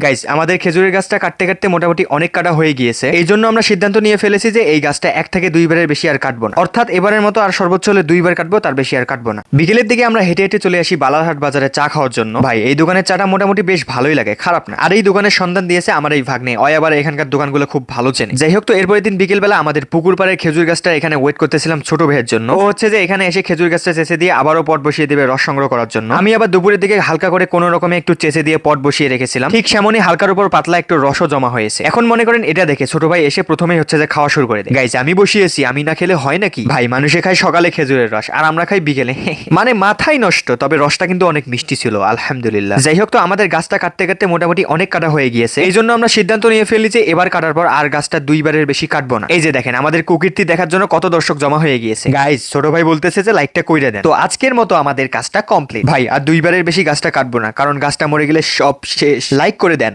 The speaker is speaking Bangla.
গাইস আমাদের খেজুরের গাছটা কাটতে কাটতে মোটামুটি অনেক কাটা হয়ে গিয়েছে। এই জন্য আমরা সিদ্ধান্ত নিয়ে ফেলেছি যে এই গাছটা এক থেকে দুইবারের বেশি আর কাটবো না। অর্থাৎ এবারের মতো আর সর্বোচ্চ হলে দুইবার কাটবো, তার বেশি আর কাটবো না। বিকেলের দিকে আমরা হেঁটে হেঁটে চলে আসি বালারহাট বাজারে চা খাওয়ার জন্য। ভাই, এই দোকানের চাটা মোটামুটি বেশ ভালোই লাগে, খারাপ না। আর এই দোকানের সন্ধান দিয়েছে আমার এই ভাগ্নে। অয় আবার এখানকার দোকানগুলো খুব ভালো চেনে। যাই হোক তো, এরপরের দিন বিকেলবেলা আমাদের পুকুর পাড়ের খেজুর গাছটা এখানে ওয়েট করতেছিলাম ছোট ভাইয়ের জন্য। ও হচ্ছে যে এখানে এসে খেজুর গাছটা চেঁচে দিয়ে আবারও পট বসিয়ে দেবে রস সংগ্রহ করার জন্য। আমি আবার দুপুরের দিকে হালকা করে কোনো রকমে একটু চেঁচে দিয়ে পট বসিয়ে রেখেছিলাম। ঠিক সেমনই হালকার উপর পাতলা একটু রসও জমা হয়েছে। এখন মনে করেন এটা দেখে ছোট ভাই এসে প্রথমেই হচ্ছে যে খাওয়া শুরু করে দেয়। গাইছে আমি বসিয়েছি, আমি না খেলে হয় নাকি? ভাই, মানুষে খায় সকালে খেজুরের রস, আর আমরা খাই বিকেলে। মানে মাথাই নষ্ট, তবে রসটা কিন্তু অনেক মিষ্টি ছিল, আলহামদুলিল্লাহ। যাই হোক তো, আমাদের গাছটা কাটতে কাটতে মোটামুটি অনেক কাটা হয়ে গিয়েছে। এই জন্য আমরা সিদ্ধান্ত নিয়ে ফেলি যে এবার কাটার পর আর গাছটা দুইবারের বেশি কাটবো না। এই যে দেখেন, আমাদের কুকীর্তি দেখার জন্য কত দর্শক জমা হয়ে গিয়েছে। গাইজ, ছোট ভাই বলতেছে যে লাইকটা কইরে দেন। তো আজকের মতো আমাদের কাজটা কমপ্লিট। ভাই, আর দুইবারের বেশি গাছটা কাটবো না, কারণ গাছটা মরে গেলে সব শেষ। লাইক করে দেন।